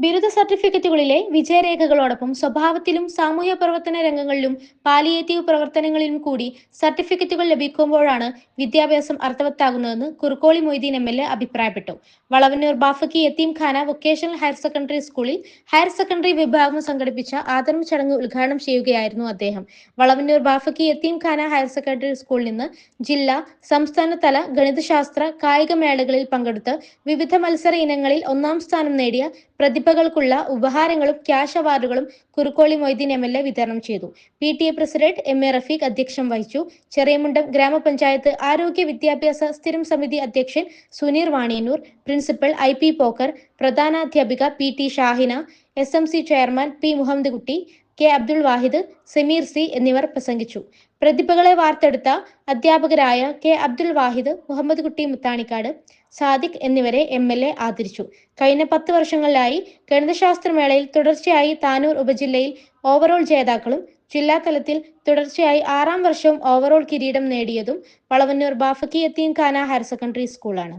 ബിരുദ സർട്ടിഫിക്കറ്റുകളിലെ വിജയരേഖകളോടൊപ്പം സ്വഭാവത്തിലും സാമൂഹ്യ പ്രവർത്തന രംഗങ്ങളിലും പാലിയേറ്റീവ് പ്രവർത്തനങ്ങളിലും കൂടി സർട്ടിഫിക്കറ്റുകൾ ലഭിക്കുമ്പോഴാണ് വിദ്യാഭ്യാസം അർത്ഥവത്താകുന്നതെന്ന് Kurukkoli Moideen M L A അഭിപ്രായപ്പെട്ടു. Valavannur Bafakhi Yatheemkhana vocational higher secondary സ്കൂളിൽ ഹയർ സെക്കൻഡറി വിഭാഗം സംഘടിപ്പിച്ച ആദരം ചടങ്ങ് ഉദ്ഘാടനം ചെയ്യുകയായിരുന്നു അദ്ദേഹം. വളവന്നൂർ ബാഫക്കി യത്തീംഖാന ഹയർ സെക്കൻഡറി സ്കൂളിൽ നിന്ന് ജില്ലാ സംസ്ഥാനതല ഗണിതശാസ്ത്ര കായിക മേളകളിൽ പങ്കെടുത്ത് വിവിധ മത്സര ഇനങ്ങളിൽ ഒന്നാം സ്ഥാനം നേടിയ പ്രതിഭകൾക്കുള്ള ഉപഹാരങ്ങളും ക്യാഷ് അവാർഡുകളും Kurukkoli Moideen M L A വിതരണം ചെയ്തു. P T A president M A Rafeeq അധ്യക്ഷം വഹിച്ചു. ചെറിയമുണ്ടം ഗ്രാമപഞ്ചായത്ത് ആരോഗ്യ വിദ്യാഭ്യാസ സ്ഥിരം സമിതി അധ്യക്ഷൻ Suneer Vaniyannur principal I P Pokker പ്രധാനാധ്യാപിക P T Shahina S M C chairman P Muhammad Kutty K Abdul Wahid Sameer C എന്നിവർ പ്രസംഗിച്ചു. പ്രതിഭകളെ വാർത്തെടുത്ത അധ്യാപകരായ കെ അബ്ദുൾ വാഹിദ് മുഹമ്മദ് കുട്ടി മുത്താണിക്കാട് സാദിഖ് എന്നിവരെ എം എൽ എ ആദരിച്ചു. കഴിഞ്ഞ പത്ത് വർഷങ്ങളിലായി ഗണിതശാസ്ത്രമേളയിൽ തുടർച്ചയായി താനൂർ ഉപജില്ലയിൽ ഓവറോൾ ജേതാക്കളും ജില്ലാ തലത്തിൽ തുടർച്ചയായി ആറാം വർഷവും ഓവറോൾ കിരീടം നേടിയതും വളവന്നൂർ ബാഫക്കി ഖാന ഹയർ സെക്കൻഡറി സ്കൂളാണ്.